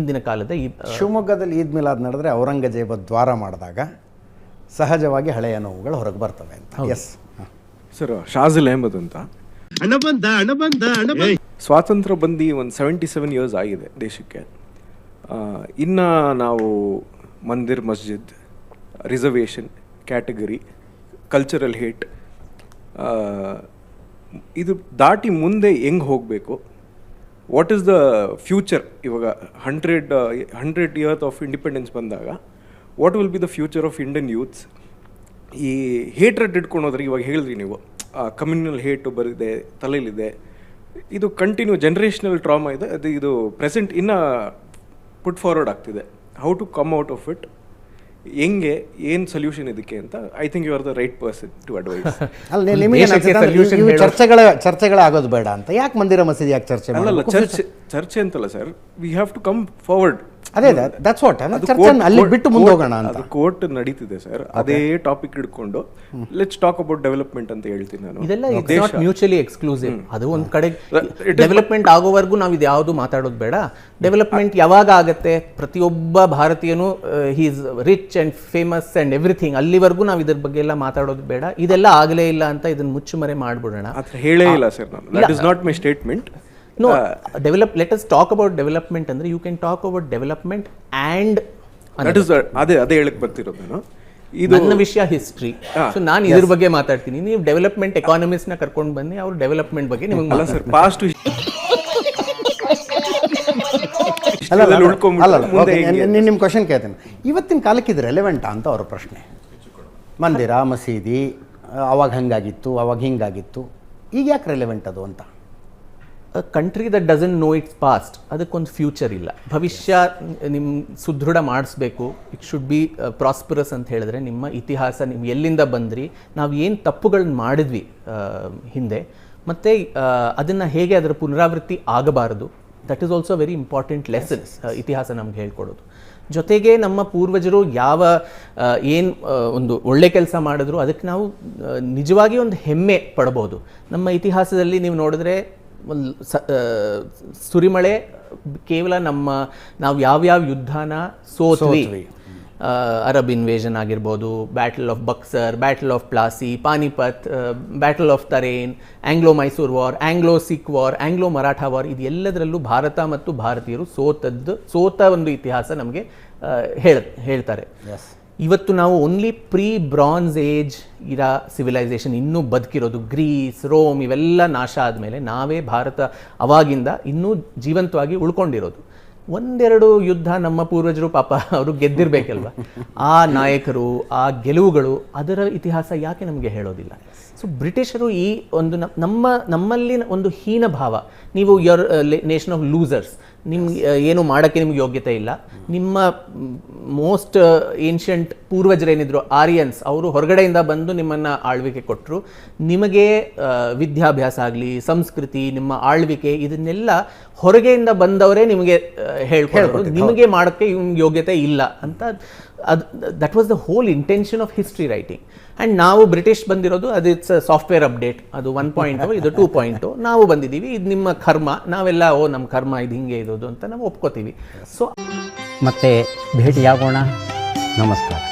ಹಿಂದಿನ ಕಾಲದ ಈ ಶಿವಮೊಗ್ಗದಲ್ಲಿ ಈದ್ ಮಿಲಾದ್ ನಡೆದ್ರೆ ಔರಂಗಜೇಬ ದ್ವಾರ ಮಾಡಿದಾಗ ಸಹಜವಾಗಿ ಹಳೆಯ ನೋವುಗಳು ಹೊರಗೆ ಬರ್ತವೆ ಅಂತ. ಎಸ್ ಸರ್ ಶಾಜಿಲ್ ಅಹಮದ್ ಅಂತ. ಹಣ ಬಂದ ಹಣ ಬಂದ ಹಣ ಬಂದ. ಸ್ವಾತಂತ್ರ್ಯ ಬಂದು ಒಂದು ಸೆವೆಂಟಿ ಸೆವೆನ್ ಇಯರ್ಸ್ ಆಗಿದೆ ದೇಶಕ್ಕೆ. ಇನ್ನು ಇನ್ನ ನಾವು ಮಂದಿರ್ ಮಸ್ಜಿದ್ ರಿಸರ್ವೇಷನ್ ಕ್ಯಾಟಗರಿ ಕಲ್ಚರಲ್ ಹೇಟ್ ಇದು ದಾಟಿ ಮುಂದೆ ಹೆಂಗೆ ಹೋಗಬೇಕು? ವಾಟ್ ಈಸ್ ದ ಫ್ಯೂಚರ್ ಇವಾಗ hundred hundred years of independence ಬಂದಾಗ what will be the future of Indian youths ಈ ಹೇಟ್ರೆಡ್ ಇಟ್ಕೊಂಡು ಹೋದ್ರೆ ಇವಾಗ ಹೇಳಿದ್ರಿ ನೀವು ಕಮ್ಯುನಲ್ ಹೇಟು ಬರಿದೆ ತಲೆಯಲ್ಲಿದೆ ಇದು ಕಂಟಿನ್ಯೂ ಜನ್ರೇಷನಲ್ ಟ್ರಾಮಾ ಇದೆ, ಅದು ಇದು ಪ್ರೆಸೆಂಟ್ ಇನ್ನೂ ಪುಟ್ ಫಾರ್ವರ್ಡ್ ಆಗ್ತಿದೆ. How to come out of it ಹೆಂಗೆ ಏನು ಸೊಲ್ಯೂಷನ್ ಇದಕ್ಕೆ ಅಂತ I think you are the right person to advise ಅಲ್ಲ ನಿಮಗೆ ಚರ್ಚೆಗಳ ಚರ್ಚೆಗಳಾಗೋದು ಬೇಡ ಅಂತ. ಯಾಕೆ ಮಂದಿರ ಮಸೀದಿ ಯಾಕೆ ಚರ್ಚೆ? ಚರ್ಚೆ ಚರ್ಚೆ ಅಂತಲ್ಲ sir we have to come forward ಅದೇ ದಟ್ಸ್ ವಾಟ್ ಅಲ್ಲಿ ಬಿಟ್ಟು ಮುಂದೆ ಹೋಗೋಣ ಅಂತ. ಕೋರ್ಟ್ ನಡೀತಿದೆ ಸರ್ ಅದೇ ಟಾಪಿಕ್ ಹಿಡ್ಕೊಂಡು ಲೆಟ್ಸ್ ಟಾಕ್ ಅಬೌಟ್ ಡೆವಲಪ್ಮೆಂಟ್ ಅಂತ ಹೇಳ್ತೀನಿ ನಾನು. ಇದೆಲ್ಲ ನಾಟ್ ಮ್ಯೂಚುಲಿ ಎಕ್ಸ್ಕ್ಲೂಸಿವ್ ಅದು ಒಂದ್ ಕಡೆ ಡೆವಲಪ್ಮೆಂಟ್ ಆಗೋವರೆಗೂ ನಾವು ಇದು ಯಾವುದು ಮಾತಾಡೋದು ಬೇಡ. ಡೆವಲಪ್ಮೆಂಟ್ ಯಾವಾಗ ಆಗತ್ತೆ? ಪ್ರತಿಯೊಬ್ಬ ಭಾರತೀಯನು he's rich and famous and everything ಅಲ್ಲಿವರೆಗೂ ನಾವು ಇದ್ರ ಬಗ್ಗೆ ಎಲ್ಲ ಮಾತಾಡೋದು ಬೇಡ. ಇದೆಲ್ಲ ಆಗಲೇ ಇಲ್ಲ ಅಂತ ಇದನ್ನ ಮುಚ್ಚುಮರೆ ಮಾಡ್ಬಿಡೋಣ. ಹೇಳೇ ಇಲ್ಲ ಸರ್ ನಾನು. That is not my statement no develop let us talk about development ಅಂದ್ರೆ you can talk about development and that is ಅದೇ ಅದೇ ಹೇಳಕ್ ಬರ್ತಿರೋದು ನಾನು. ಇದು ನನ್ನ ವಿಷಯ ಹಿಸ್ಟ್ರಿ ಸೊ ನಾನು ಇದ್ರ ಬಗ್ಗೆ ಮಾತಾಡ್ತೀನಿ. ನೀವು ಡೆವಲಪ್ಮೆಂಟ್ ಎಕಾನಮಿಸ್ಟ್ನ ಕರ್ಕೊಂಡು ಬನ್ನಿ ಅವ್ರು ಡೆವಲಪ್ಮೆಂಟ್ ಬಗ್ಗೆ ನಿಮಗೆ ಅಲ್ಲ ಸರ್ ಪಾಸ್ಟ್ ನಿಮ್ಮ ಕ್ವಶನ್ ಕೇಳ್ತೀನಿ. ಇವತ್ತಿನ ಕಾಲಕ್ಕೆ ಇದು ರೆಲೆವೆಂಟಾ ಅಂತ ಅವ್ರ ಪ್ರಶ್ನೆ. ಮಂದಿರ ಮಸೀದಿ ಅವಾಗ ಹಂಗಾಗಿತ್ತು ಅವಾಗ ಹಿಂಗಾಗಿತ್ತು ಈಗ ಯಾಕೆ ರೆಲೆವೆಂಟ್ ಅದು ಅಂತ? Country that doesn't know it's past ಅದಕ್ಕೊಂದು ಫ್ಯೂಚರ್ ಇಲ್ಲ. ಭವಿಷ್ಯ ನಿಮ್ಮ ಸುದೃಢ ಮಾಡಿಸ್ಬೇಕು. ಇಟ್ ಶುಡ್ ಬಿ ಪ್ರಾಸ್ಪರಸ್ ಅಂತ ಹೇಳಿದ್ರೆ ನಿಮ್ಮ ಇತಿಹಾಸ ನೀವು ಎಲ್ಲಿಂದ ಬಂದ್ರಿ ನಾವು ಏನು ತಪ್ಪುಗಳನ್ನ ಮಾಡಿದ್ವಿ ಹಿಂದೆ ಮತ್ತು ಅದನ್ನು ಹೇಗೆ ಅದರ ಪುನರಾವೃತ್ತಿ ಆಗಬಾರದು. That is also very important lessons ಇತಿಹಾಸ ನಮ್ಗೆ ಹೇಳ್ಕೊಡೋದು. ಜೊತೆಗೆ ನಮ್ಮ ಪೂರ್ವಜರು ಯಾವ ಏನು ಒಂದು ಒಳ್ಳೆ ಕೆಲಸ ಮಾಡಿದ್ರು ಅದಕ್ಕೆ ನಾವು ನಿಜವಾಗಿ ಒಂದು ಹೆಮ್ಮೆ ಪಡ್ಬೋದು. ನಮ್ಮ ಇತಿಹಾಸದಲ್ಲಿ ನೀವು ನೋಡಿದ್ರೆ ಸುರಿಮಳೆ ಕೇವಲ ನಮ್ಮ ನಾವು ಯಾವ್ಯಾವ ಯುದ್ಧನ ಸೋತ್ವಿ. ಅರಬ್ ಇನ್ವೇಷನ್ ಆಗಿರ್ಬೋದು battle of Buxar battle of Plassey Panipat battle of Tarain Anglo Mysore war Anglo Sikh war Anglo Maratha war ಇದೆಲ್ಲದರಲ್ಲೂ Bharat ಮತ್ತು ಭಾರತೀಯರು ಸೋತದ್ದು ಸೋತ ಒಂದು ಇತಿಹಾಸ ನಮಗೆ ಹೇಳ ಹೇಳ್ತಾರೆ. ಇವತ್ತು ನಾವು ಓನ್ಲಿ ಪ್ರೀ ಬ್ರಾನ್ಸ್ ಏಜ್ ಇರೋ ಸಿವಿಲೈಸೇಷನ್ ಇನ್ನೂ ಬದುಕಿರೋದು ಗ್ರೀಸ್ ರೋಮ್ ಇವೆಲ್ಲ ನಾಶ ಆದಮೇಲೆ ನಾವೇ ಭಾರತ ಅವಾಗಿಂದ ಇನ್ನೂ ಜೀವಂತವಾಗಿ ಉಳ್ಕೊಂಡಿರೋದು. ಒಂದೆರಡು ಯುದ್ಧ ನಮ್ಮ ಪೂರ್ವಜರು ಪಾಪ ಅವರು ಗೆದ್ದಿರಬೇಕಲ್ವ? ಆ ನಾಯಕರು, ಆ ಗೆಲುವುಗಳು ಅದರ ಇತಿಹಾಸ ಯಾಕೆ ನಮಗೆ ಹೇಳೋದಿಲ್ಲ? ಸೊ ಬ್ರಿಟಿಷರು ಈ ಒಂದು ನಮ್ಮ ನಮ್ಮಲ್ಲಿ ಒಂದು ಹೀನ ಭಾವ, ನೀವು ಯರ್ ನೇಷನ್ ಆಫ್ ಲೂಸರ್ಸ್ ನಿಮ್ಗೆ ಏನು ಮಾಡೋಕ್ಕೆ ನಿಮ್ಗೆ ಯೋಗ್ಯತೆ ಇಲ್ಲ. ನಿಮ್ಮ ಮೋಸ್ಟ್ ಏನ್ಷಂಟ್ ಪೂರ್ವಜರೇನಿದ್ರು ಆರಿಯನ್ಸ್ ಅವರು ಹೊರಗಡೆಯಿಂದ ಬಂದು ನಿಮ್ಮನ್ನು ಆಳ್ವಿಕೆ ಕೊಟ್ಟರು ನಿಮಗೆ ವಿದ್ಯಾಭ್ಯಾಸ ಆಗಲಿ ಸಂಸ್ಕೃತಿ ನಿಮ್ಮ ಆಳ್ವಿಕೆ ಇದನ್ನೆಲ್ಲ ಹೊರಗೆಯಿಂದ ಬಂದವರೇ ನಿಮಗೆ ಹೇಳ್ಕೊಳ್ಬೋದು ನಿಮಗೆ ಮಾಡೋಕ್ಕೆ ನಿಮ್ಗೆ ಯೋಗ್ಯತೆ ಇಲ್ಲ ಅಂತ ಅದು that was the whole intention of history writing and ನಾವು ಬ್ರಿಟಿಷ್ ಬಂದಿರೋದು, ಅದು ಇಟ್ಸ್ ಸಾಫ್ಟ್ವೇರ್ ಅಪ್ಡೇಟ್ ಅದು ಒನ್ ಪಾಯಿಂಟು ಇದು ಟೂ ಪಾಯಿಂಟು ನಾವು ಬಂದಿದ್ದೀವಿ, ಇದು ನಿಮ್ಮ ಕರ್ಮ. ನಾವೆಲ್ಲ, ಓ ನಮ್ಮ ಕರ್ಮ ಇದು ಹಿಂಗೆ ಇರೋದು ಅಂತ ನಾವು ಒಪ್ಕೋತೀವಿ. ಸೊ ಮತ್ತೆ ಭೇಟಿಯಾಗೋಣ. ನಮಸ್ಕಾರ.